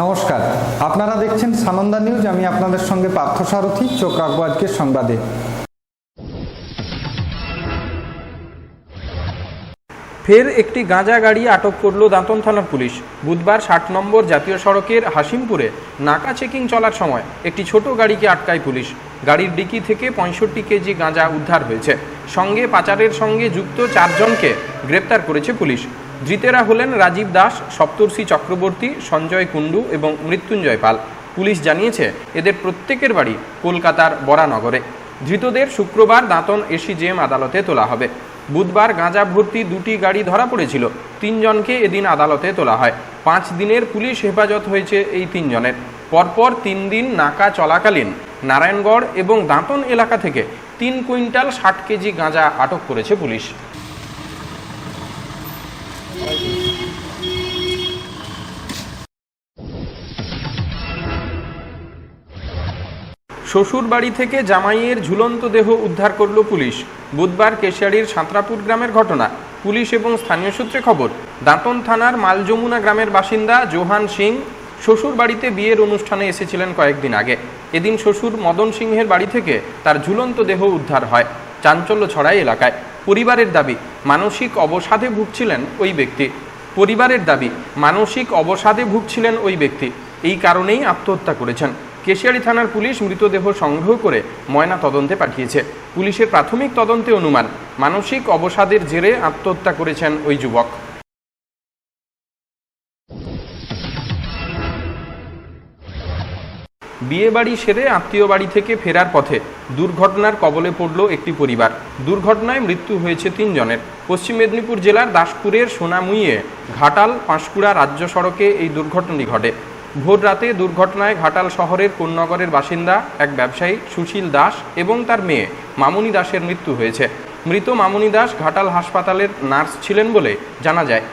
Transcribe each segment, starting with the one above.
নমস্কার। আপনারা দেখছেন সানন্দা নিউজ। আমি আপনাদের সঙ্গে পার্থ সারথী। চোখ রাখব আজকের সংবাদে। ফের একটি গাঁজা গাড়ি আটক করল দাঁতন থানার পুলিশ। বুধবার ষাট নম্বর জাতীয় সড়কের হাসিমপুরে নাকা চেকিং চলার সময় একটি ছোট গাড়িকে আটকায় পুলিশ। গাড়ির ডিকি থেকে পঁয়ষট্টি কেজি গাঁজা উদ্ধার হয়েছে। সঙ্গে পাচারের সঙ্গে যুক্ত চারজনকে গ্রেপ্তার করেছে পুলিশ। ধৃতেরা হলেন রাজীব দাস, সপ্তর্ষি চক্রবর্তী, সঞ্জয় কুণ্ডু এবং মৃত্যুঞ্জয় পাল। পুলিশ জানিয়েছে, এদের প্রত্যেকের বাড়ি কলকাতার বরানগরে। ধৃতদের শুক্রবার দাঁতন এসিজেএম আদালতে তোলা হবে। বুধবার গাঁজা ভর্তি দুটি গাড়ি ধরা পড়েছিল। তিনজনকে এদিন আদালতে তোলা হয়। পাঁচ দিনের পুলিশ হেফাজত হয়েছে এই তিনজনের। পরপর তিন দিন নাকা চলাকালীন নারায়ণগড় এবং দাঁতন এলাকা থেকে তিন কুইন্টাল ষাট কেজি গাঁজা আটক করেছে পুলিশ। শ্বশুর বাড়ি থেকে জামাইয়ের ঝুলন্ত দেহ উদ্ধার করল পুলিশ। বুধবার কেশিয়াড়ির সাঁতরাপুর গ্রামের ঘটনা। পুলিশ এবং স্থানীয় সূত্রে খবর, দাঁতন থানার মালযমুনা গ্রামের বাসিন্দা জোহান সিং শ্বশুর বাড়িতে বিয়ের অনুষ্ঠানে এসেছিলেন কয়েকদিন আগে। এদিন শ্বশুর মদন সিংহের বাড়ি থেকে তার ঝুলন্ত দেহ উদ্ধার হয় চাঞ্চল্য ছড়ায় এলাকায়। পরিবারের দাবি, মানসিক অবসাদে ভুগছিলেন ওই ব্যক্তি। পরিবারের দাবি, মানসিক অবসাদে ভুগছিলেন ওই ব্যক্তি। এই কারণেই আত্মহত্যা করেছেন। কেশিয়াড়ি থানার পুলিশ মৃতদেহ সংগ্রহ করে ময়না তদন্তে পাঠিয়েছে। পুলিশের প্রাথমিক তদন্তে অনুমান, মানসিক অবসাদের জেরে আত্মহত্যা করেছেন ওই যুবক। বিয়ে বাড়ি সেরে আত্মীয় বাড়ি থেকে ফেরার পথে দুর্ঘটনার কবলে পড়ল একটি পরিবার। দুর্ঘটনায় মৃত্যু হয়েছে তিনজনের। পশ্চিম মেদিনীপুর জেলার দাসপুরের সোনামুইয়ে ঘাটাল পাঁশকুড়া রাজ্য সড়কে এই দুর্ঘটনাটি ঘটে। ভোর রাতে দুর্ঘটনায় ঘাটাল শহরের কোন্নগরের বাসিন্দা এক ব্যবসায়ী সুশীল দাস এবং তার মেয়ে মামুনি দাসের মৃত্যু হয়েছে। মৃত মামুনি দাস ঘাটাল হাসপাতালের নার্স ছিলেন বলে জানা যায়।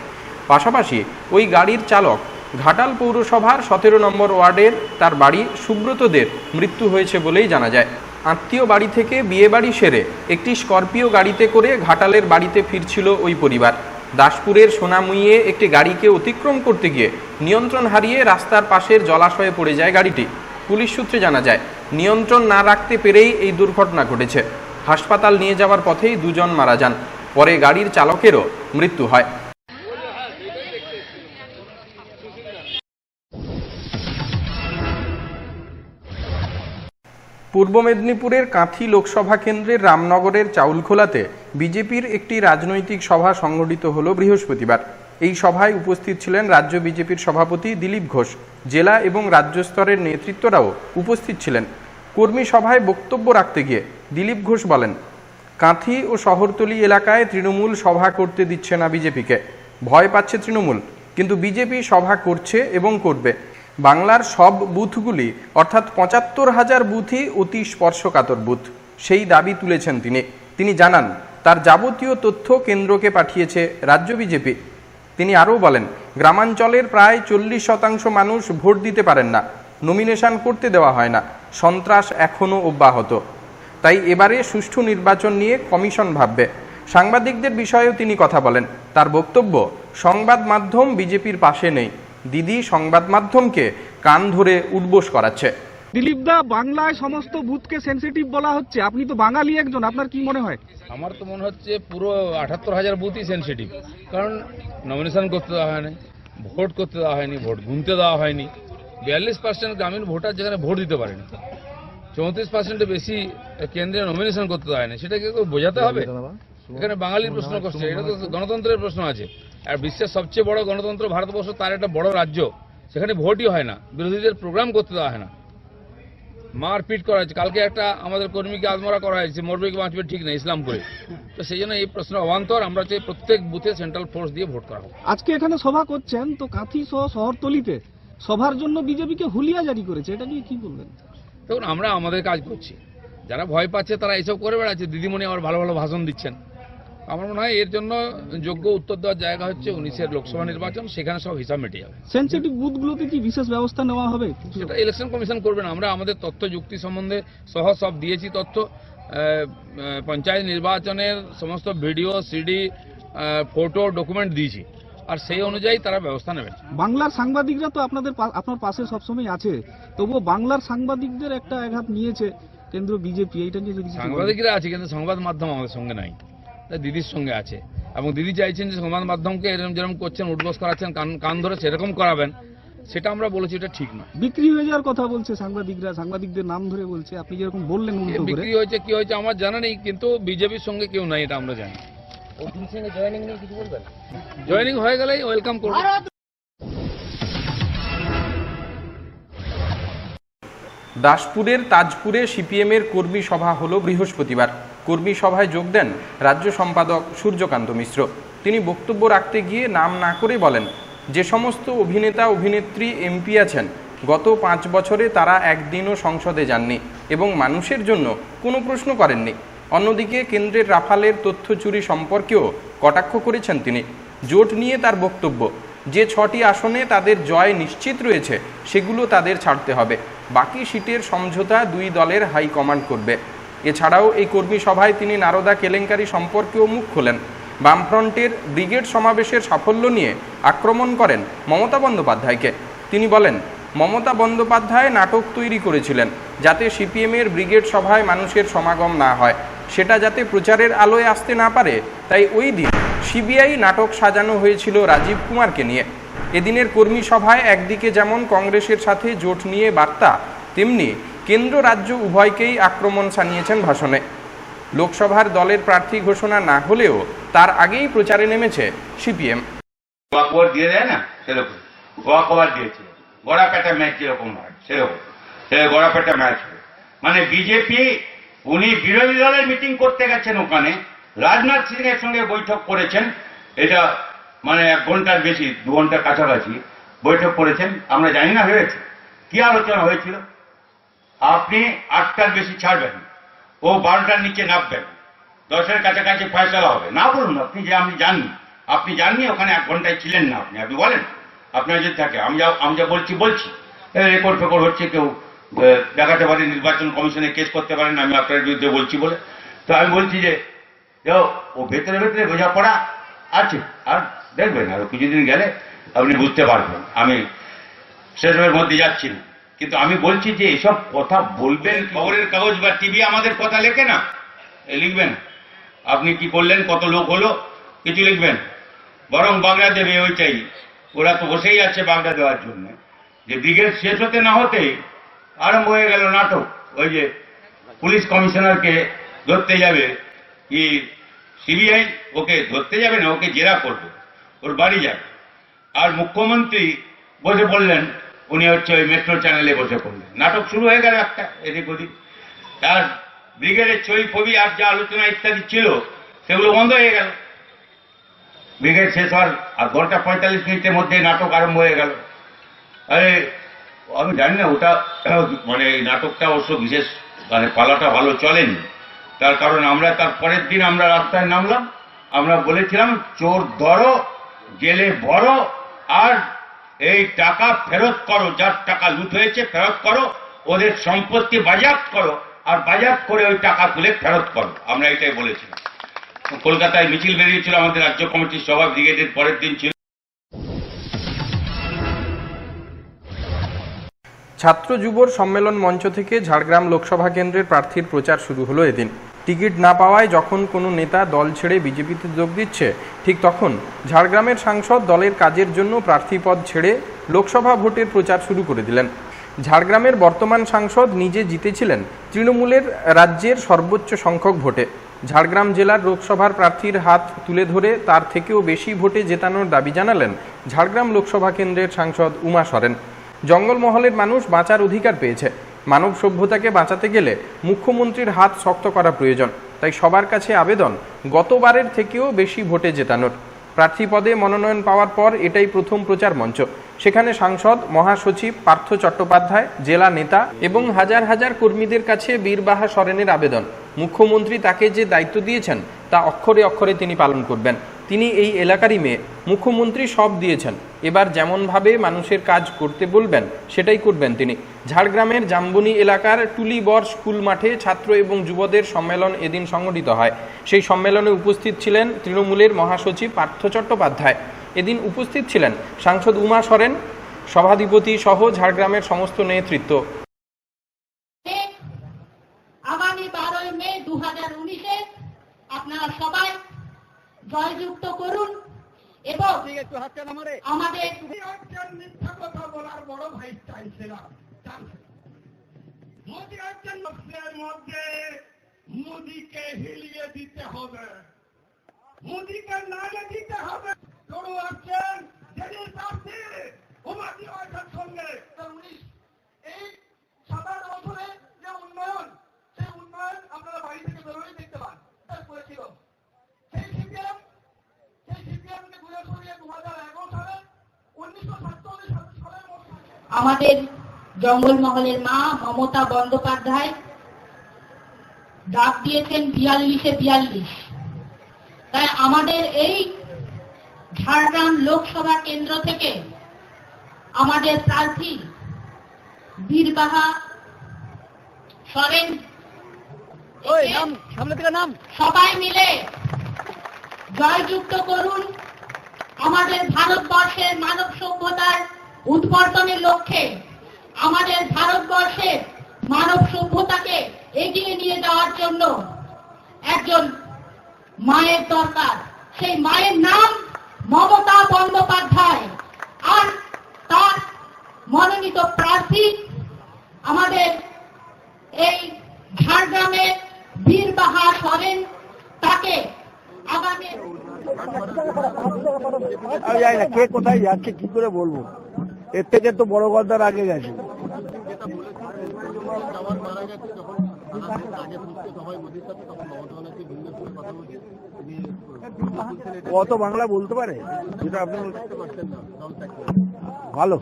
পাশাপাশি ওই গাড়ির চালক ঘাটাল পৌরসভার সতেরো নম্বর ওয়ার্ডের তার বাড়ি সুব্রতদের মৃত্যু হয়েছে বলেই জানা যায়। আত্মীয় বাড়ি থেকে বিয়ে বাড়ি সেরে একটি স্করপিও গাড়িতে করে ঘাটালের বাড়িতে ফিরছিল ওই পরিবার। দাসপুরের সোনামুইয়ে একটি গাড়িকে অতিক্রম করতে গিয়ে নিয়ন্ত্রণ হারিয়ে রাস্তার পাশের জলাশয়ে পড়ে যায় গাড়িটি। পুলিশ সূত্রে জানা যায়, নিয়ন্ত্রণ না রাখতে পেরেই এই দুর্ঘটনা ঘটেছে। হাসপাতাল নিয়ে যাওয়ার পথেই দুজন মারা যান। পরে গাড়ির চালকেরও মৃত্যু হয়। পূর্ব মেদিনীপুরের কাঁথি লোকসভা কেন্দ্রের রামনগরের চাউলখোলাতে বিজেপির একটি রাজনৈতিক সভা সংগঠিত হল বৃহস্পতিবার। এই সভায় উপস্থিত ছিলেন রাজ্য বিজেপির সভাপতি দিলীপ ঘোষ, জেলা এবং রাজ্য স্তরের নেতৃত্বরাও উপস্থিত ছিলেন। কর্মী সভায় বক্তব্য রাখতে গিয়ে দিলীপ ঘোষ বলেন, কাঁথি ও শহরতলি এলাকায় তৃণমূল সভা করতে দিচ্ছে না বিজেপিকে। ভয় পাচ্ছে তৃণমূল, কিন্তু বিজেপি সভা করছে এবং করবে। বাংলার সব বুথগুলি, অর্থাৎ পঁচাত্তর হাজার বুথই অতি স্পর্শকাতর বুথ। সেই দাবি তুলেছেন তিনি। তিনি জানান, তার যাবতীয় তথ্য কেন্দ্রকে পাঠিয়েছে রাজ্য বিজেপি। তিনি আরও বলেন, গ্রামাঞ্চলের প্রায় চল্লিশ শতাংশ মানুষ ভোট দিতে পারেন না, নমিনেশন করতে দেওয়া হয় না, সন্ত্রাস এখনও অব্যাহত। তাই এবারে সুষ্ঠু নির্বাচন নিয়ে কমিশন ভাববে। সাংবাদিকদের বিষয়েও তিনি কথা বলেন। তার বক্তব্য, সংবাদ মাধ্যম বিজেপির পাশে নেই। দিদি সংবাদ মাধ্যমকে কান ধরে উঠবোস করাচ্ছে। দিলীপ দা বাংলায় সমস্ত বুথকে সেন্সিটিভ বলা হচ্ছে। আপনি তো বাঙালি একজন আপনার কি মনে হয়? আমার তো মনে হচ্ছে পুরো আঠাত্তর হাজার বুথই সেন্সিটিভ কারণ নমিনেশন করতে দেওয়া হয়নি ভোট করতে দেওয়া হয়নি ভোট গুনতে দেওয়া হয়নি। বিয়াল্লিশ পার্সেন্ট গ্রামীণ ভোটার যেখানে ভোট দিতে পারেনি। চৌত্রিশ পার্সেন্টের বেশি কেন্দ্রে নমিনেশন করতে দেওয়া হয়নি। সেটাকে কেউ বোঝাতে হবে? এখানে বাঙালির প্রশ্ন করছে এটা তো গণতন্ত্রের প্রশ্ন আছে। আর বিশ্বের সবচেয়ে বড় গণতন্ত্র ভারতবর্ষ তার একটা বড় রাজ্য। সেখানে ভোটই হয় না। বিরোধীদের প্রোগ্রাম করতে দেওয়া হয় না। মারপিট করা হয়েছে। কালকে একটা আমাদের কর্মীকে আজমরা করা হয়েছে মরবে কি বাঁচবে ঠিক নেই করে। তো সেই জন্য এই প্রশ্ন অবান্তর। আমরা চাই প্রত্যেক বুথে সেন্ট্রাল ফোর্স দিয়ে ভোট করা হোক। আজকে এখানে সভা করছেন তো কাঁথি সহ শহরতলিতে। সভার জন্য বিজেপিকে হুলিয়া জারি করেছে এটা নিয়ে কি বলবেন? দেখুন আমরা আমাদের কাজ করছি। যারা ভয় পাচ্ছে তারা এইসব করে বেড়াচ্ছে। দিদিমণি আমার ভালো ভালো ভাষণ দিচ্ছেন। আমার মনে হয় এর জন্য যোগ্য উত্তর দেওয়ার জায়গা হচ্ছে উনিশের লোকসভা নির্বাচন সেখানে সব হিসাব মিটে যাবে সেন্সিটিভ বুথগুলোতে কি বিশেষ ব্যবস্থা নেওয়া হবে? সেটা ইলেকশন কমিশন করবে না। আমরা আমাদের তথ্য যুক্তি সম্বন্ধে সহ সব দিয়েছি তথ্য। পঞ্চায়েত নির্বাচনের সমস্ত ভিডিও সিডি ফটো ডকুমেন্ট দিয়েছি। আর সেই অনুযায়ী তারা ব্যবস্থা নেবেন বাংলার সাংবাদিকরা তো আপনাদের আপনার পাশে সবসময় আছে। তবুও বাংলার সাংবাদিকদের একটা আঘাত নিয়েছে কেন্দ্র বিজেপি এইটা নিয়ে যদি সাংবাদিকরা আছে কিন্তু সংবাদ মাধ্যম আমাদের সঙ্গে নাই। দিদির সঙ্গে আছে। এবং দিদি চাইছেন যে সংবাদ মাধ্যমকে এরকম যেরকম করছেন উঠবস করাচ্ছেন কান কান ধরে সেরকম করাবেন সেটা আমরা বলেছি এটা ঠিক নয়। বিক্রি হয়ে যাওয়ার কথা বলছে সাংবাদিকরা সাংবাদিকদের নাম ধরে বলছে। আপনি যেরকম বললেন বিক্রি হয়েছে কি হয়েছে আমার জানা নেই কিন্তু বিজেপির সঙ্গে কেউ নাই এটা আমরা জানি। জয়েনিং হয়ে গেলেই ওয়েলকাম করব। দাসপুরের তাজপুরে সিপিএমের কর্মী সভা হলো বৃহস্পতিবার। কর্মী সভায় যোগ দেন রাজ্য সম্পাদক সূর্যকান্ত মিশ্র। তিনি বক্তব্য রাখতে গিয়ে নাম না করে বলেন, যে সমস্ত অভিনেতা, অভিনেত্রী এমপি আছেন, গত পাঁচ বছরে তারা একদিনও সংসদে যাননি এবং মানুষের জন্য কোনো প্রশ্ন করেননি। অন্যদিকে কেন্দ্রের রাফালের তথ্য চুরি সম্পর্কেও কটাক্ষ করেছেন তিনি। জোট নিয়ে তার বক্তব্য, যে ছটি আসনে তাদের জয় নিশ্চিত রয়েছে, সেগুলো তাদের ছাড়তে হবে। বাকি সিটের সমঝোতা দুই দলের হাইকমান্ড করবে। এছাড়াও এই কর্মী সভায় তিনি নারদা কেলেঙ্কারি সম্পর্কেও মুখ খোলেন। বামফ্রন্টের ব্রিগেড সমাবেশের সাফল্য নিয়ে আক্রমণ করেন মমতা বন্দ্যোপাধ্যায়কে। তিনি বলেন, মমতা বন্দ্যোপাধ্যায় নাটক তৈরি করেছিলেন যাতে সিপিএমের ব্রিগেড সভায় মানুষের সমাগম না হয়। সেটা যাতে প্রচারের আলোয় আসতে না পারে। তাই ওই দিন সিবিআই নাটক সাজানো হয়েছিল রাজীব কুমারকে নিয়ে। এদিনের কর্মী সভায় একদিকে যেমন কংগ্রেসের সাথে জোট নিয়ে বার্তা, তেমনি কেন্দ্র রাজ্য উভয়কেই আক্রমণ সানিয়েছেন ভাষণে। লোকসভার দলের প্রার্থী ঘোষণা না হলেও তার আগেই প্রচারে নেমেছে সিপিএম। ওয়াক ওভার দিয়ে দেয় না? সেরকম। ওয়াক ওভার দিয়েছিল গড়া পেটা ম্যাচ যেরকম হয়, সেরকম। সে গড়া পেটা ম্যাচ মানে বিজেপি, উনি বিরোধী দলের মিটিং করতে গেছেন ওখানে। রাজনাথ সিং এর সঙ্গে বৈঠক করেছেন। এটা মানে এক ঘণ্টার বেশি, দু ঘণ্টার কাছাকাছি বৈঠক করেছেন। আমরা জানি না, হয়েছে। কি আলোচনা হয়েছিল? আপনি আটটার বেশি ছাড়বেন ও বারোটার নিচে নামবেন। দশের কাছাকাছি ফয়সলা হবে। না বলুন আপনি যে আমি জানি। আপনি জাননি ওখানে এক ঘন্টায় ছিলেন না আপনি। আপনি বলেন। আপনার যদি থাকে। আমি যা আমি যা বলছি বলছি। রেকর্ড ফেকর্ড হচ্ছে কেউ দেখাতে পারে, নির্বাচন কমিশনে কেস করতে পারেন আমি আপনার বিরুদ্ধে বলছি বলে। তো আমি বলছি যে ও ভেতরে ভেতরে বোঝাপড়া আছে। আর দেখবেন, আর কিছুদিন গেলে আপনি বুঝতে পারবেন। আমি সেসবের মধ্যে যাচ্ছি না। কিন্তু আমি বলছি যে এসব কথা বলবেন খবরের কাগজ বা টিভি আমাদের কথা লেখে না। লিখবেন। আপনি কি করলেন? কত লোক হলো? কিছু লিখবেন। বরং বাংলা দেবে ওইটাই। ওরা তো বসেই আছে বাংলা দেওয়ার জন্য। যে ব্রিগেড শেষ হতে না হতেই আরম্ভ হয়ে গেল নাটক। ওই যে পুলিশ কমিশনারকে ধরতে যাবে কি সিবিআই, ওকে ধরতে যাবে না, ওকে জেরা করবে। ওর বাড়ি যাবে। আর মুখ্যমন্ত্রী বসে পড়লেন উনি হচ্ছে ওই মেট্রো চ্যানেলে বসে পড়লেন। নাটক শুরু হয়ে গেল একটা, এদিক ওদিক। তার ব্রিগেডের ছবি ফবি আর যা আলোচনা ইত্যাদি ছিল, সেগুলো বন্ধ হয়ে গেল। ব্রিগেড শেষ হওয়ার আর ঘণ্টা পঁয়তাল্লিশ মিনিটের মধ্যে নাটক আরম্ভ হয়ে গেল। আরে, আমি জানি না, ওটা মানে এই নাটকটা অবশ্য বিশেষ মানে পালাটা ভালো চলেনি। তার কারণ আমরা তার পরের দিন আমরা রাস্তায় নামলাম। আমরা বলেছিলাম, চোর ধরো, জেলে ভরো, আর এই টাকা ফেরত করো, যার টাকা লুট হয়েছে, ফেরত করো, ওদের সম্পত্তি বাজেয়াপ্ত করো, আর বাজেয়াপ্ত করে ওই টাকা তুলে ফেরত করো। আমরা এটাই বলেছিলাম কলকাতায় মিছিল বেরিয়েছিল আমাদের রাজ্য কমিটির সভা ব্রিগেডের পরের দিন ছিল। ছাত্র যুবর সম্মেলন মঞ্চ থেকে ঝাড়গ্রাম লোকসভা কেন্দ্রের প্রার্থীর প্রচার শুরু হলো এদিন। টিকিট না পাওয়ায় যখন কোনো নেতা দল ছেড়ে বিজেপিতে যোগ দিচ্ছে, ঠিক তখন ঝাড়গ্রামের সাংসদ দলের কাজের জন্য প্রার্থী পদ ছেড়ে লোকসভা ভোটের প্রচার শুরু করে দিলেন। ঝাড়গ্রামের বর্তমান সাংসদ নিজে জিতেছিলেন তৃণমূলের রাজ্যের সর্বোচ্চ সংখ্যক ভোটে। ঝাড়গ্রাম জেলার লোকসভার প্রার্থীর হাত তুলে ধরে তার থেকেও বেশি ভোটে জেতানোর দাবি জানালেন ঝাড়গ্রাম লোকসভা কেন্দ্রের সাংসদ উমা সরেন। জঙ্গলমহলের মানুষ বাঁচার অধিকার পেয়েছে। মানব সভ্যতাকে বাঁচাতে গেলে মুখ্যমন্ত্রীর হাত শক্ত করা প্রয়োজন। তাই সবার কাছে আবেদন, গতবারের থেকেও বেশি ভোটে জেতানোর। প্রার্থী পদে মনোনয়ন পাওয়ার পর এটাই প্রথম প্রচার মঞ্চ। সেখানে সাংসদ, মহাসচিব, পার্থ চট্টোপাধ্যায়, জেলা নেতা এবং হাজার হাজার কর্মীদের কাছে বীরবাহা সরেনের আবেদন। মুখ্যমন্ত্রী তাকে যে দায়িত্ব দিয়েছেন, তা অক্ষরে অক্ষরে তিনি পালন করবেন। তিনি এই এলাকারই মেয়ে। মুখ্যমন্ত্রী সব দিয়েছেন। এবার যেমনভাবে মানুষের কাজ করতে বলবেন, সেটাই করবেন তিনি। ঝাড়গ্রামের জাম্বনি এলাকার টুলিবর স্কুল মাঠে ছাত্র এবং যুবদের সম্মেলন এদিন সংগঠিত হয়। সেই সম্মেলনে উপস্থিত ছিলেন তৃণমূলের মহাসচিব পার্থ চট্টোপাধ্যায়। এদিন উপস্থিত ছিলেন সাংসদ উমা সরেন, সভাধিপতি সহ ঝাড়গ্রামের সমস্ত নেতৃত্ব। আপনারা সবাই জয়যুক্ত করুন। এবং আমাদের মিথ্যা কথা বলার বড় ভাই চাইছিলাম মোদী হচ্ছেন লোকদের মধ্যে। মোদীকে হিলিয়ে দিতে হবে। মোদীকে নাড়ে দিতে হবে। তরু আছেন যিনি প্রার্থী সঙ্গে। উনিশ এই সাতাশ বছরে যে উন্নয়ন সেই উন্নয়ন আপনারা বাড়ি থেকে বেরোলেই দেখতে পান তাই করেছিল সেই সিপিএম সেই সিপিএমকে ঘুরে সরিয়ে দু হাজার এগারো সালে উনিশশো সাতচল্লিশ সালের মধ্যে আমাদের জঙ্গলমহলের মা মমতা বন্দ্যোপাধ্যায় ডাক দিয়েছেন বিয়াল্লিশে বিয়াল্লিশ। তাই আমাদের এই ঝাড়গ্রাম লোকসভা কেন্দ্র থেকে আমাদের প্রার্থী বীরবাহা সরেন সবাই মিলে জয়যুক্ত করুন। আমাদের ভারতবর্ষের মানব সভ্যতার উদ্বর্তনের লক্ষ্যে আমাদের ভারতবর্ষের মানব সভ্যতাকে এগিয়ে নিয়ে যাওয়ার জন্য একজন মায়ের দরকার। সেই মায়ের নাম মমতা বন্দ্যোপাধ্যায়। আর তার মনোনীত প্রার্থী আমাদের এই ঝাড়গ্রামের বীরবাহা সরেন। তাকে আগামী আমি জানি না কে কোথায় যাচ্ছে, কি করে বলব? এর থেকে তো বড় গদ্দার আগে গেছে। কত বাংলা বলতে পারে? যেটা আপনি ভালো।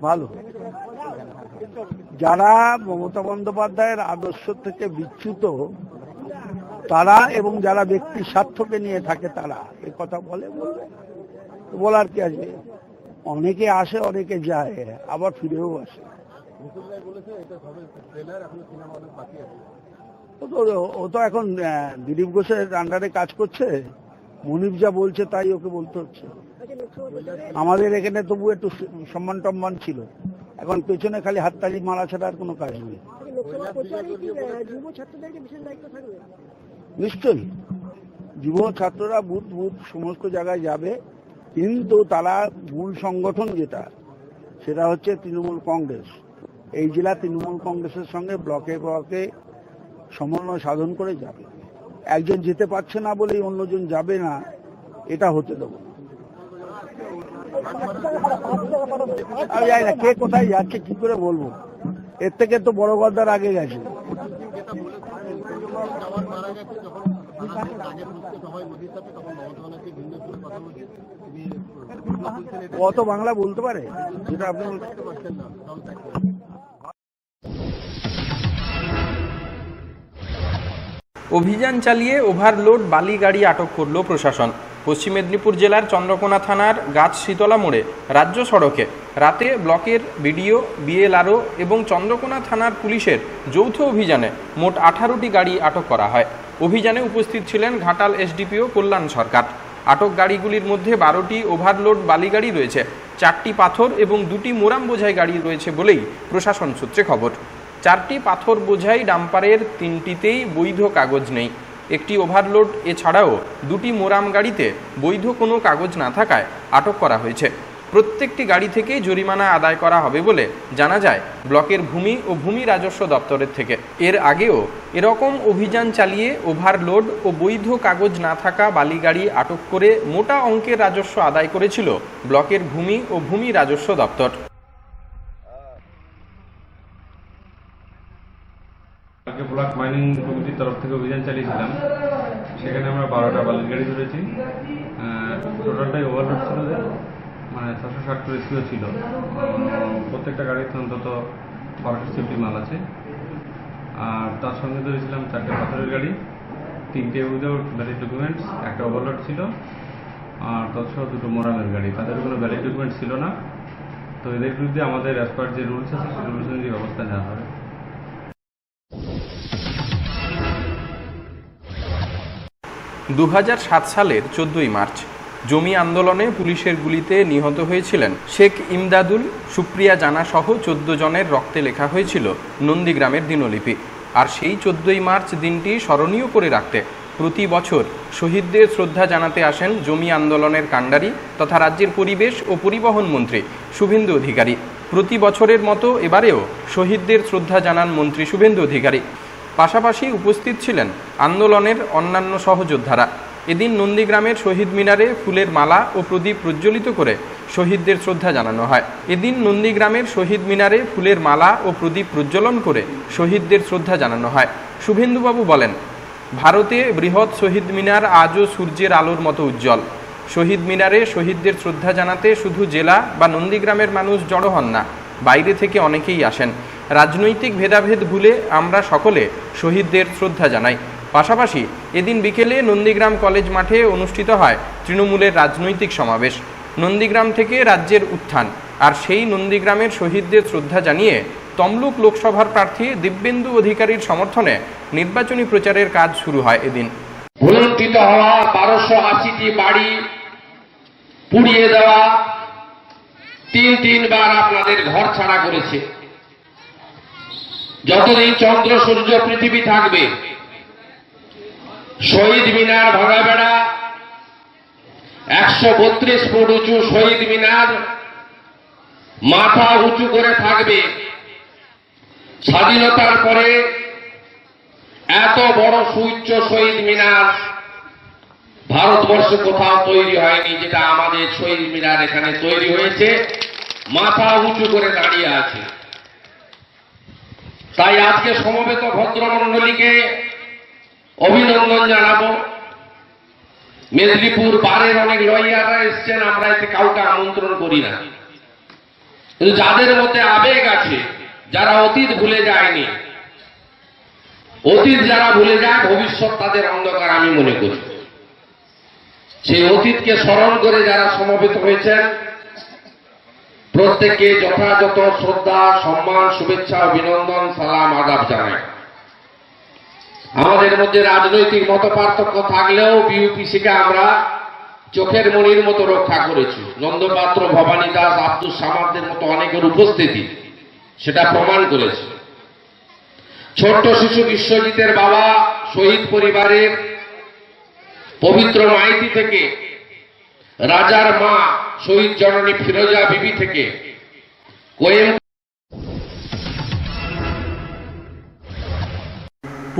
ভালো। যারা মমতা বন্দ্যোপাধ্যায়ের আদর্শ থেকে বিচ্যুত, তারা এবং যারা ব্যক্তির স্বার্থকে নিয়ে থাকে, তারা এ কথা বলে বলবে। বলার কি আছে? অনেকে আসে, অনেকে যায়, আবার ফিরেও আসে। ও তো- এখন দিলীপ ঘোষের আন্ডারে কাজ করছে। মনিপ যা বলছে তাই ওকে বলতে হচ্ছে। আমাদের এখানে তবু একটু সম্মান টম্মান ছিল। এখন পেছনে খালি হাততালি মারা ছাড়া আর কোনো কাজ নেই। নিশ্চয়ই। যুব ছাত্ররা বুথ বুথ সমস্ত জায়গায় যাবে। কিন্তু তারা মূল সংগঠন যেটা, সেটা হচ্ছে তৃণমূল কংগ্রেস। এই জেলা তৃণমূল কংগ্রেসের সঙ্গে ব্লকে ব্লকে সমন্বয় সাধন করে যাবে। একজন যেতে পারছে না বলেই অন্যজন যাবে না, এটা হতে দেবো। আমি জানি না কে কোথায় যাচ্ছে, কি করে বলব? এর থেকে তো বড় গদ্দার আগে গেছে। কত বাংলা বলতে পারে? যেটা আপনি অভিযান চালিয়ে ওভারলোড বালি গাড়ি আটক করল প্রশাসন। পশ্চিম মেদিনীপুর জেলার চন্দ্রকোনা থানার গাছ শীতলা মোড়ে রাজ্য সড়কে। রাতে ব্লকের বিডিও বিএলআরও এবং চন্দ্রকোনা থানার পুলিশের যৌথ অভিযানে মোট আঠারোটি গাড়ি আটক করা হয়। অভিযানে উপস্থিত ছিলেন ঘাটাল এসডিপিও কল্যাণ সরকার। আটক গাড়িগুলির মধ্যে বারোটি ওভারলোড বালি গাড়ি রয়েছে, চারটি পাথর এবং দুটি মোরাম বোঝাই গাড়ি রয়েছে বলেই প্রশাসন সূত্রে খবর। চারটি পাথর বোঝাই ডাম্পারের তিনটিতেই বৈধ কাগজ নেই। একটি ওভারলোড, এছাড়াও দুটি মোরাম গাড়িতে বৈধ কোনো কাগজ না থাকায় আটক করা হয়েছে। প্রত্যেকটি গাড়ি থেকে জরিমানা আদায় করা হবে বলে জানা যায় ব্লকের ভূমি ও ভূমি রাজস্ব দপ্তরের থেকে। এর আগেও এরকম অভিযান চালিয়ে ওভারলোড ও বৈধ কাগজ না থাকা বালি গাড়ি আটক করে মোটা অঙ্কের রাজস্ব আদায় করেছিল ব্লকের ভূমি ও ভূমি রাজস্ব দপ্তর। ব্লক মাইনিং কমিটির তরফ থেকে অভিযান চালিয়েছিলাম। সেখানে আমরা বারোটা বালির গাড়ি ধরেছি। টোটালটাই ওভারলোড ছিল মানে ছশো ষাট করে স্কুলে ছিল। প্রত্যেকটা গাড়িতে অন্তত বারোশো সেফটি মাল আছে। আর তার সঙ্গে ধরেছিলাম চারটে পাথরের গাড়ি, তিনটে উইদাউট ভ্যালিড ডকুমেন্টস একটা ওভারলোড ছিল, আর তৎসহ দুটো মোরামের গাড়ি। তাদের কোনো ভ্যালিড ডকুমেন্ট ছিল না। তো এদের বিরুদ্ধে আমাদের অ্যাজ পার যে রুলস আছে, সেই রুলস অনুযায়ী ব্যবস্থা নেওয়া হবে। দু হাজার সাত সালের চোদ্দই মার্চ জমি আন্দোলনে পুলিশের গুলিতে নিহত হয়েছিলেন শেখ ইমদাদুল সুপ্রিয়া জানা সহ চোদ্দ জনের রক্তে লেখা হয়েছিল নন্দীগ্রামের দিনলিপি। আর সেই চোদ্দই মার্চ দিনটি স্মরণীয় করে রাখতে প্রতি বছর শহীদদের শ্রদ্ধা জানাতে আসেন জমি আন্দোলনের কাণ্ডারি তথা রাজ্যের পরিবেশ ও পরিবহন মন্ত্রী শুভেন্দু অধিকারী। প্রতি বছরের মতো এবারেও শহীদদের শ্রদ্ধা জানান মন্ত্রী শুভেন্দু অধিকারী। পাশাপাশি উপস্থিত ছিলেন আন্দোলনের অন্যান্য সহযোদ্ধারা। এদিন নন্দীগ্রামের শহীদ মিনারে ফুলের মালা ও প্রদীপ প্রজ্বলিত করে শহীদদের শ্রদ্ধা জানানো হয়। এদিন নন্দীগ্রামের শহীদ মিনারে ফুলের মালা ও প্রদীপ প্রজ্বলন করে শহীদদের শ্রদ্ধা জানানো হয়। শুভেন্দুবাবু বলেন, ভারতে বৃহৎ শহীদ মিনার আজও সূর্যের আলোর মতো উজ্জ্বল। শহীদ মিনারে শহীদদের শ্রদ্ধা জানাতে শুধু জেলা বা নন্দীগ্রামের মানুষ জড়ো হন না, বাইরে থেকে অনেকেই আসেন। রাজনৈতিক ভেদাভেদ ভুলে আমরা সকলে শহীদদের শ্রদ্ধা জানাই। পাশাপাশি এদিন বিকেলে নন্দীগ্রাম কলেজ মাঠে অনুষ্ঠিত হয় তৃণমূলের রাজনৈতিক সমাবেশ। নন্দীগ্রাম থেকে রাজ্যের উত্থান। আর সেই নন্দীগ্রামের শহীদদের শ্রদ্ধা জানিয়ে তমলুক লোকসভার প্রার্থী দিব্যেন্দু অধিকারীর সমর্থনে নির্বাচনী প্রচারের কাজ শুরু হয় এদিন। ভুলুণ্ঠিত হওয়া বারোশো আশিটি বাড়ি পুড়িয়ে দেওয়া তিন তিনবার আপনাদের ঘর ছাড়া করেছে। যতদিন চন্দ্র সূর্য পৃথিবী থাকবে শহীদ মিনার ভাঙা বেড়া একশো বত্রিশ ফুট উঁচু শহীদ মিনার মাথা উঁচু করে থাকবে। স্বাধীনতার পরে এত বড় সুউচ্চ শহীদ মিনার ভারতবর্ষে কোথাও তৈরি হয়নি, যেটা আমাদের শহীদ মিনার এখানে তৈরি হয়েছে। মাথা উঁচু করে দাঁড়িয়ে আছে। তাই আজকে সমবেত ভদ্রমণ্ডলীকে অভিনন্দন জানাব। মেদিনীপুর বারের অনেক লয়াররা এসছেন, আমরা এতে কাউকে আমন্ত্রণ করি না। কিন্তু যাদের মধ্যে আবেগ আছে, যারা অতীত ভুলে যায়নি, অতীত যারা ভুলে যায় ভবিষ্যৎ তাদের অন্ধকার আমি মনে করি। সেই অতীতকে স্মরণ করে যারা সমবেত হয়েছেন, প্রত্যেককে যথাযথ শ্রদ্ধা, সম্মান, শুভেচ্ছা, অভিনন্দন, সালাম, আদাব জানায় আমাদের মধ্যে রাজনৈতিক মত পার্থক্য থাকলেও বিউপিসিকে আমরা চোখের মনির মতো রক্ষা করেছি। নন্দপাত্র, ভবানী দাস আব্দুল সামাদদের মতো অনেকের উপস্থিতি সেটা প্রমাণ করেছে। ছোট্ট শিশু বিশ্বজিতের বাবা শহীদ পরিবারের পবিত্র মাইতি থেকে, রাজার মা শহীদ জননী ফিরোজা বিবি থেকে কোয়েম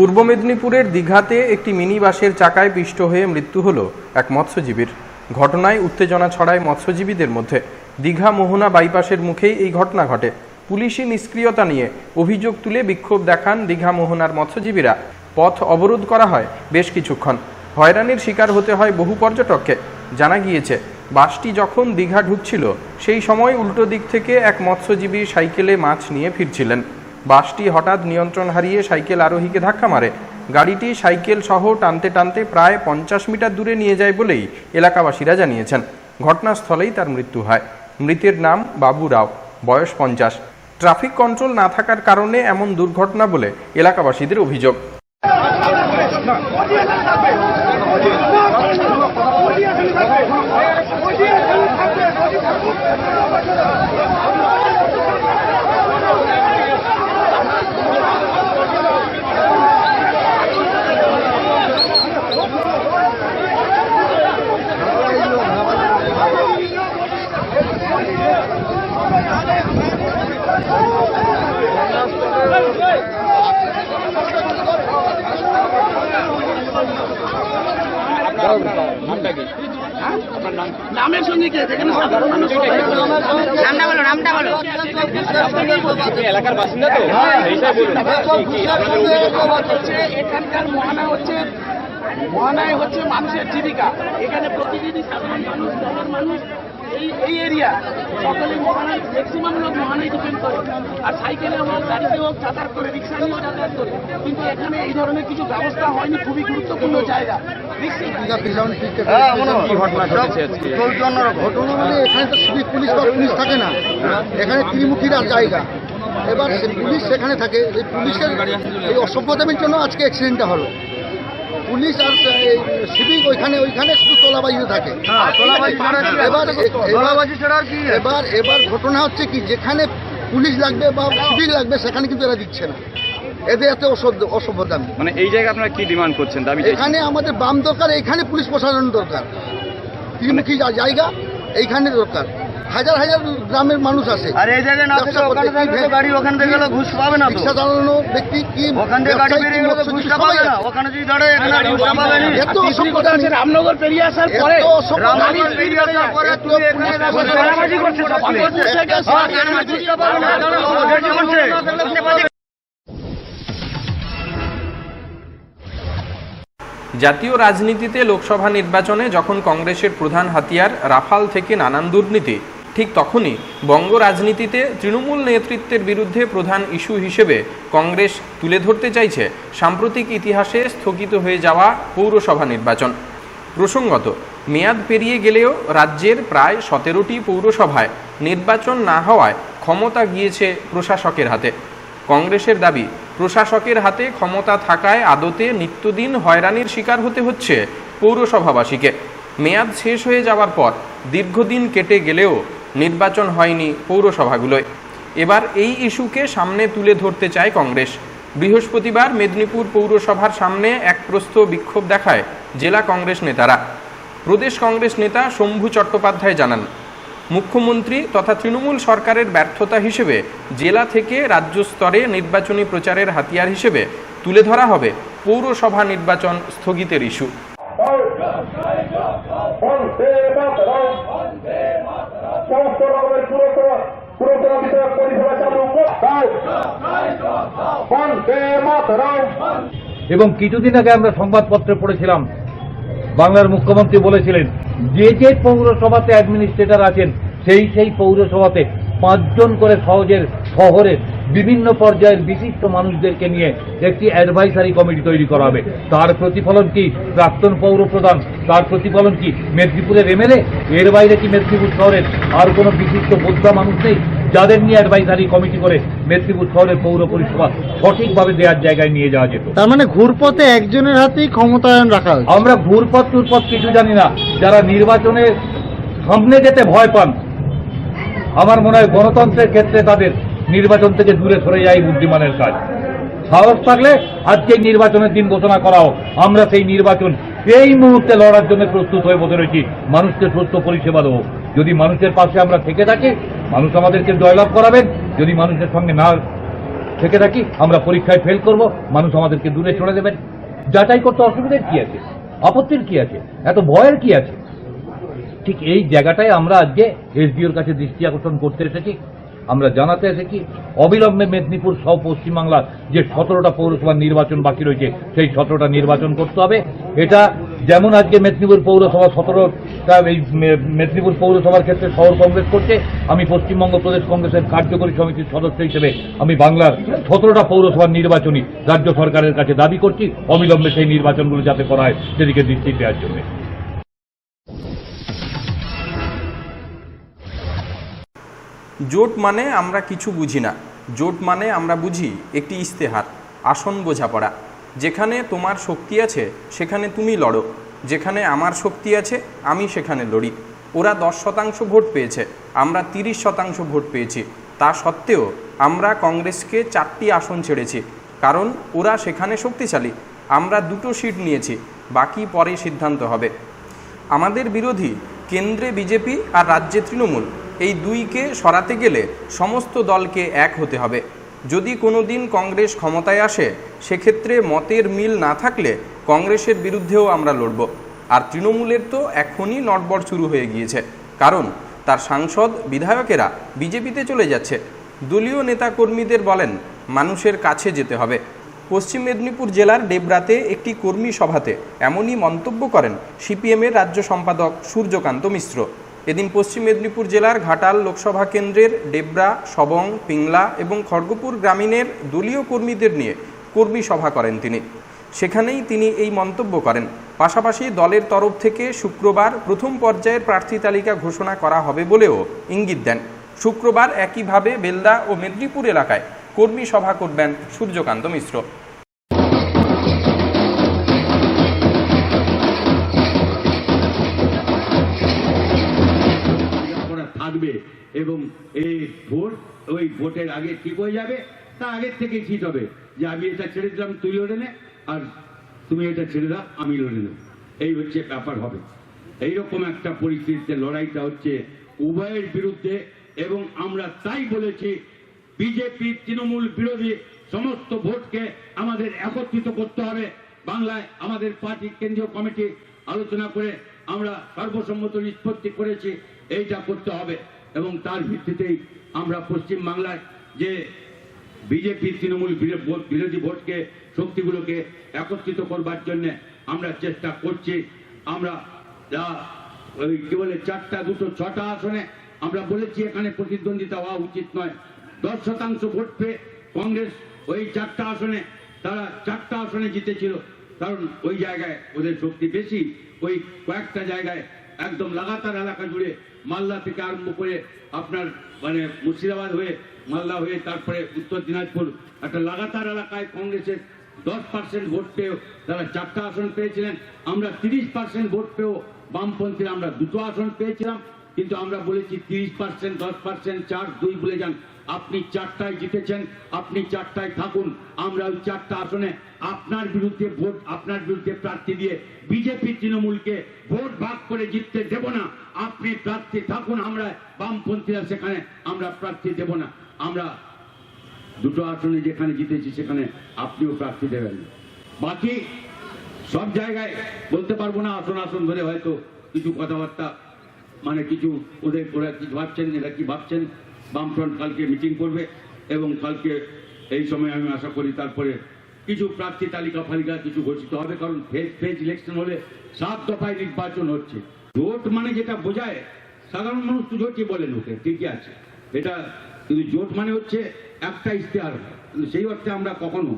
পূর্ব মেদিনীপুরের দীঘাতে একটি মিনি বাসের চাকায় পিষ্ট হয়ে মৃত্যু হল এক মৎস্যজীবীর। ঘটনায় উত্তেজনা ছড়ায় মৎস্যজীবীদের মধ্যে। দীঘা মোহনা বাইপাসের মুখেই এই ঘটনা ঘটে। পুলিশি নিষ্ক্রিয়তা নিয়ে অভিযোগ তুলে বিক্ষোভ দেখান দীঘা মোহনার মৎস্যজীবীরা। পথ অবরোধ করা হয় বেশ কিছুক্ষণ। হয়রানির শিকার হতে হয় বহু পর্যটককে। জানা গিয়েছে, বাসটি যখন দীঘা ঢুকছিল, সেই সময় উল্টো দিক থেকে এক মৎস্যজীবী সাইকেলে মাছ নিয়ে ফিরছিলেন। বাসটি হঠাৎ নিয়ন্ত্রণ হারিয়ে সাইকেল আরোহীকে ধাক্কা মারে। গাড়িটি সাইকেল সহ টানতে টানতে প্রায় পঞ্চাশ মিটার দূরে নিয়ে যায় বলেই এলাকাবাসীরা জানিয়েছেন। ঘটনাস্থলেই তার মৃত্যু হয়। মৃতের নাম বাবু রাও। বয়স পঞ্চাশ। ট্রাফিক কন্ট্রোল না থাকার কারণে এমন দুর্ঘটনা বলে এলাকাবাসীদের অভিযোগ। নামের সঙ্গে কে সাধারণ মানুষ নামটা বলো নামটা বলো এলাকার বাসিন্দা তো এখানকার মহানা হচ্ছে মহানায় হচ্ছে মানুষের জীবিকা এখানে? প্রতিদিনই সাধারণ মানুষ দলের মানুষ এই এই এরিয়া সকলে মহানায় ম্যাক্সিমাম লোক মহানায় ডিপেন্ড করে। আর সাইকেলে হোক গাড়িতে হোক যাতায়াত করে রিক্সা নিয়েও যাতায়াত করে। কিন্তু এখানে এই ধরনের কিছু ব্যবস্থা হয়নি খুবই গুরুত্বপূর্ণ জায়গা। ঘটনা এখানে তো সিভিক পুলিশ বা পুলিশ থাকে না। এখানে ত্রিমুখীর জায়গা। এবার পুলিশ সেখানে থাকে। এই পুলিশের এই অসভ্যতামের জন্য আজকে অ্যাক্সিডেন্টটা হলো। পুলিশ আর সিভিক ওইখানে ওইখানে শুধু তোলাবাজি থাকে। এবার এবার এবার ঘটনা হচ্ছে কি যেখানে পুলিশ লাগবে বা সিভিক লাগবে সেখানে কিন্তু এরা দিচ্ছে না। এদের এত অসভ্য অসভ্য অসভ্যতামি মানে এই জায়গায় আপনারা কি ডিমান্ড করছেন দাবি এখানে আমাদের বাম দরকার এখানে পুলিশ প্রশাসন দরকার। যা- জায়গা এইখানে দরকার। হাজার হাজার গ্রামের মানুষ আছে। আর এই জায়গায় না থেকে ওখানে থাকলে গাড়ি ওখান থেকে গেলে ঘুষ পাবে না রিক্সা চালানো ব্যক্তি কি ওখান থেকে গাড়ি বেরিয়ে গেলে ঘুষটা পাবে না। ওখানে যদি দাঁড়ায় এখানে ঘুষটা পাবে না। এত অসভ্যতামি রামনগর পেরিয়ে আসার পরে রামনগর পেরিয়ে আসার পরে তুমি এখানে করছে। হ্যাঁ, ঘুষটা পাবে না ওদেরকে করছে। জাতীয় রাজনীতিতে লোকসভা নির্বাচনে যখন কংগ্রেসের প্রধান হাতিয়ার রাফাল থেকে নানান দুর্নীতি ঠিক তখনই বঙ্গ রাজনীতিতে তৃণমূল নেতৃত্বের বিরুদ্ধে প্রধান ইস্যু হিসেবে কংগ্রেস তুলে ধরতে চাইছে সাম্প্রতিক ইতিহাসে স্থগিত হয়ে যাওয়া পৌরসভা নির্বাচন। প্রসঙ্গত, মেয়াদ পেরিয়ে গেলেও রাজ্যের প্রায় সতেরোটি পৌরসভায় নির্বাচন না হওয়ায় ক্ষমতা গিয়েছে প্রশাসকের হাতে। কংগ্রেসের দাবি, প্রশাসকের হাতে ক্ষমতা থাকায় আদতে নিত্যদিন হয়রানির শিকার হতে হচ্ছে পৌরসভাবাসীকে। মেয়াদ শেষ হয়ে যাওয়ার পর দীর্ঘদিন কেটে গেলেও নির্বাচন হয়নি পৌরসভাগুলোয়। এবার এই ইস্যুকে সামনে তুলে ধরতে চায় কংগ্রেস। বৃহস্পতিবার মেদিনীপুর পৌরসভার সামনে এক প্রস্থ বিক্ষোভ দেখায় জেলা কংগ্রেস নেতারা। প্রদেশ কংগ্রেস নেতা শম্ভু চট্টোপাধ্যায় জানান, মুখ্যমন্ত্রী তথা তৃণমূল সরকারের ব্যর্থতা হিসেবে জেলা থেকে রাজ্য স্তরে নির্বাচনী প্রচারের হাতিয়ার হিসেবে তুলে ধরা হবে পৌরসভা নির্বাচন স্থগিতের ইস্যু সমস্ত রকমের পুরসভা পুরসভা বিষয়ক পরিষেবা চালু বন্দে মাতরম এবং কিছুদিন আগে আমরা সংবাদপত্রে পড়েছিলাম, বাংলার মুখ্যমন্ত্রী বলেছিলেন, যে যে পৌরসভাতে অ্যাডমিনিস্ট্রেটর আছেন, সেই সেই পৌরসভাতে পাঁচজন করে সহজের শহরের বিভিন্ন পর্যায়ের বিশিষ্ট মানুষদেরকে নিয়ে একটি অ্যাডভাইসারি কমিটি তৈরি করা হবে। তার প্রতিফলন কি? প্রাক্তন পৌর প্রধান তার প্রতিফলন কি? মেদিনীপুরের এমএলএ এর বাইরে কি মেদিনীপুর শহরের আর কোনো বিশিষ্ট বোদ্ধা মানুষ নেই? যাদের নিয়ে অ্যাডভাইসারি কমিটি করে মেদিনীপুর শহরের পৌর পরিষেবা সঠিকভাবে দেওয়ার জায়গায় নিয়ে যাওয়া যেত। তার মানে ঘুরপথে একজনের হাতেই ক্ষমতায়ন রাখা হয়েছে। আমরা ঘুরপথ টুরপথ কিছু জানি না। যারা নির্বাচনে সামনে যেতে ভয় পান আমার মনে হয় গণতন্ত্রের ক্ষেত্রে তাদের নির্বাচন থেকে দূরে সরে যায় বুদ্ধিমানের কাজ। সাহস থাকলে আজকে নির্বাচনের দিন ঘোষণা করা হোক আমরা সেই নির্বাচন, এই মুহূর্তে লড়ার জন্য প্রস্তুত হয়ে বসে রয়েছি। মানুষকে সুস্থ পরিষেবা দেবো। যদি মানুষের পাশে আমরা থেকে থাকি, মানুষ আমাদেরকে জয়লাভ করাবেন। যদি মানুষের সঙ্গে না থেকে থাকি, আমরা পরীক্ষায় ফেল করব। মানুষ আমাদেরকে দূরে ছড়ে দেবেন। যাচাই করতে অসুবিধার কি আছে? আপত্তির কি আছে? এত ভয়ের কি আছে? ঠিক এই জায়গাটায় আমরা আজকে এসডিওর কাছে দৃষ্টি আকর্ষণ করতে এসেছি। আমরা জানাতে এসেছি, অবিলম্বে মেদিনীপুর সহ পশ্চিমবাংলার যে সতেরোটা পৌরসভার নির্বাচন বাকি রয়েছে, সেই সতেরোটা নির্বাচন করতে হবে। এটা যেমন আজকে মেদিনীপুর পৌরসভা সতেরোটা, এই মেদিনীপুর পৌরসভার ক্ষেত্রে শহর কংগ্রেস করছে। আমি পশ্চিমবঙ্গ প্রদেশ কংগ্রেসের কার্যকরী সমিতির সদস্য হিসেবে আমি বাংলার সতেরোটা পৌরসভার নির্বাচনী রাজ্য সরকারের কাছে দাবি করছি, অবিলম্বে সেই নির্বাচনগুলো যাতে করা হয় সেদিকে দৃষ্টি দেওয়ার জন্য। জোট মানে আমরা কিছু বুঝি না। জোট মানে আমরা বুঝি একটি ইস্তেহার আসন বোঝাপড়া। যেখানে তোমার শক্তি আছে, সেখানে তুমি লড়ো। যেখানে আমার শক্তি আছে, আমি সেখানে লড়ি। ওরা দশ শতাংশ ভোট পেয়েছে, আমরা তিরিশ শতাংশ ভোট পেয়েছি। তা সত্ত্বেও আমরা কংগ্রেসকে চারটি আসন ছেড়েছি, কারণ ওরা সেখানে শক্তিশালী। আমরা দুটো সিট নিয়েছি, বাকি পরে সিদ্ধান্ত হবে। আমাদের বিরোধী কেন্দ্রে বিজেপি আর রাজ্যে তৃণমূল। এই দুইকে সরাতে গেলে সমস্ত দলকে এক হতে হবে। যদি কোনো দিন কংগ্রেস ক্ষমতায় আসে, সেক্ষেত্রে মতের মিল না থাকলে কংগ্রেসের বিরুদ্ধেও আমরা লড়ব। আর তৃণমূলের তো এখনই নটবর শুরু হয়ে গিয়েছে। কারণ তার সাংসদ, বিধায়কেরা বিজেপিতে চলে যাচ্ছে। দলীয় নেতাকর্মীদের বলেন, মানুষের কাছে যেতে হবে। পশ্চিম মেদিনীপুর জেলার ডেবরাতে একটি কর্মী সভাতে এমনই মন্তব্য করেন সিপিএমের রাজ্য সম্পাদক সূর্যকান্ত মিশ্র। এদিন পশ্চিম মেদিনীপুর জেলার ঘাটাল লোকসভা কেন্দ্রের ডেবরা, সবং, পিংলা এবং খড়গপুর গ্রামীণের দলীয় কর্মীদের নিয়ে কর্মী সভা করেন তিনি। সেখানেই তিনি এই মন্তব্য করেন। পাশাপাশি দলের তরফ থেকে শুক্রবার প্রথম পর্যায়ের প্রার্থী তালিকা ঘোষণা করা হবে বলেও ইঙ্গিত দেন। শুক্রবার একইভাবে বেলদা ও মেদিনীপুর এলাকায় কর্মী সভা করবেন সূর্যকান্ত মিশ্র। এই ভোট, ওই ভোটের আগে ঠিক হয়ে যাবে, তা আগের থেকেই ঠিক হবে। যে আমি এটা ছেড়ে দিলাম, তুই লড়ে নে, আর তুমি এটা ছেড়ে দাও, আমি লড়ে নেব। এই হচ্ছে ব্যাপার হবে। এইরকম একটা পরিস্থিতিতে লড়াইটা হচ্ছে উভয়ের বিরুদ্ধে, এবং আমরা তাই বলেছি, বিজেপি তৃণমূল বিরোধী সমস্ত ভোটকে আমাদের একত্রিত করতে হবে। বাংলায় আমাদের পার্টি কেন্দ্রীয় কমিটি আলোচনা করে আমরা সর্বসম্মত নিষ্পত্তি করেছি, এইটা করতে হবে। এবং তার ভিত্তিতেই আমরা পশ্চিম বাংলায় যে বিজেপি তৃণমূল বিরোধী ভোটকে, শক্তিগুলোকে একত্রিত করবার জন্য আমরা চেষ্টা করছি। আমরা ওই কি বলে চারটা, দুটো, ছটা আসনে আমরা বলেছি এখানে প্রতিদ্বন্দ্বিতা হওয়া উচিত নয়। দশ শতাংশ ভোট পেয়ে কংগ্রেস ওই চারটা আসনে, তারা চারটা আসনে জিতেছিল। কারণ ওই জায়গায় ওদের শক্তি বেশি, ওই কয়েকটা জায়গায় একদম লাগাতার এলাকা জুড়ে মালদা থেকে আরম্ভ করে আপনার মানে মুর্শিদাবাদ হয়ে, মালদা হয়ে, তারপরে উত্তর দিনাজপুর, একটা লাগাতার এলাকায় কংগ্রেসের দশ পার্সেন্ট ভোট পেয়েও তারা চারটা আসন পেয়েছিলেন। আমরা তিরিশ পার্সেন্ট ভোট পেয়েও বামপন্থীরা আমরা দুটো আসন পেয়েছিলাম। কিন্তু আমরা বলেছি তিরিশ পার্সেন্ট দশ পার্সেন্ট চার, দুই বলে যান। আপনি চারটায় জিতেছেন, আপনি চারটায় থাকুন। আমরা ওই চারটা আসনে আপনার বিরুদ্ধে ভোট, আপনার বিরুদ্ধে প্রার্থী দিয়ে বিজেপি তৃণমূলকে ভোট ভাগ করে জিততে দেব না। আপনি প্রার্থী থাকুন আমরা, বামপন্থীরা সেখানে আমরা প্রার্থী দেব না। আমরা দুটো আসনে যেখানে জিতেছি সেখানে আপনিও প্রার্থী দেবেন। বাকি সব জায়গায় বলতে পারব না, আসন আসন ধরে হয়তো কিছু কথাবার্তা মানে কিছু ওদের ওরা কি ভাবছেন, এরা কি ভাবছেন? বামফ্রন্ট কালকে মিটিং করবে এবং কালকে এই সময় আমি আশা করি তারপরে কিছু প্রার্থী তালিকা ফালিকা কিছু ঘোষিত হবে, কারণ ফেজ ফেজ ইলেকশন হলে সাত দফায় নির্বাচন হচ্ছে। জোট মানে যেটা বোঝায়, সাধারণ মানুষ তো জোটই বলেন ওকে, ঠিকই আছে। এটা কিন্তু জোট মানে হচ্ছে একটা ইশতেহার। কিন্তু সেই অর্থে আমরা কখনো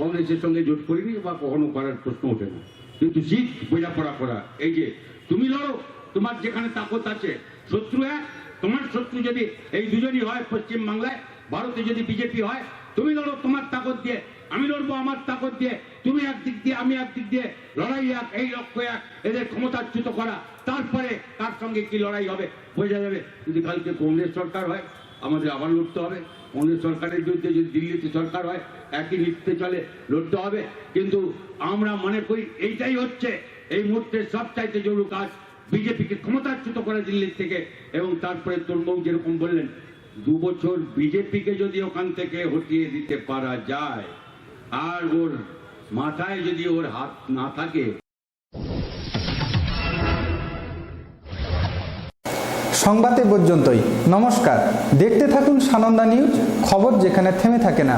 কংগ্রেসের সঙ্গে জোট করিনি বা কখনো করার প্রশ্ন ওঠে না। কিন্তু জিত বোঝাপড়া করা, এই যে তুমি লড়ো, তোমার যেখানে তাকত আছে, শত্রু এক তোমার শত্রু যদি এই দুজনই হয় পশ্চিম বাংলায়, ভারতে যদি বিজেপি হয়, তুমি লড়ো তোমার তাকত দিয়ে, আমি লড়বো আমার তাকত দিয়ে, তুমি একদিক দিয়ে, আমি একদিক দিয়ে, লড়াই এক, এই লক্ষ্য এক, এদের ক্ষমতাচ্যুত করা। তারপরে কার সঙ্গে কি লড়াই হবে, বোঝা যাবে। যদি কালকে কংগ্রেস সরকার হয়, আমাদের আবার লড়তে হবে। কংগ্রেস সরকারের বিরুদ্ধে যদি দিল্লিতে সরকার হয়, একই নীতিতে চলে, লড়তে হবে। কিন্তু আমরা মনে করি, এইটাই হচ্ছে এই মুহূর্তে সবচাইতে জরুরি কাজ। বিজেপিকে ক্ষমতাচ্যুত করে দিল্লির থেকে এবং তারপরে তরুণবাবু যেরকম বললেন, দু বছর বিজেপিকে যদি ওখান থেকে হটিয়ে দিতে পারা যায়, আর ওর মাথায় যদি ওর হাত না থাকে। সংবাদ পর্যন্তই। নমস্কার। দেখতে থাকুন সানন্দা নিউজ, খবর যেখানে থেমে থাকে না।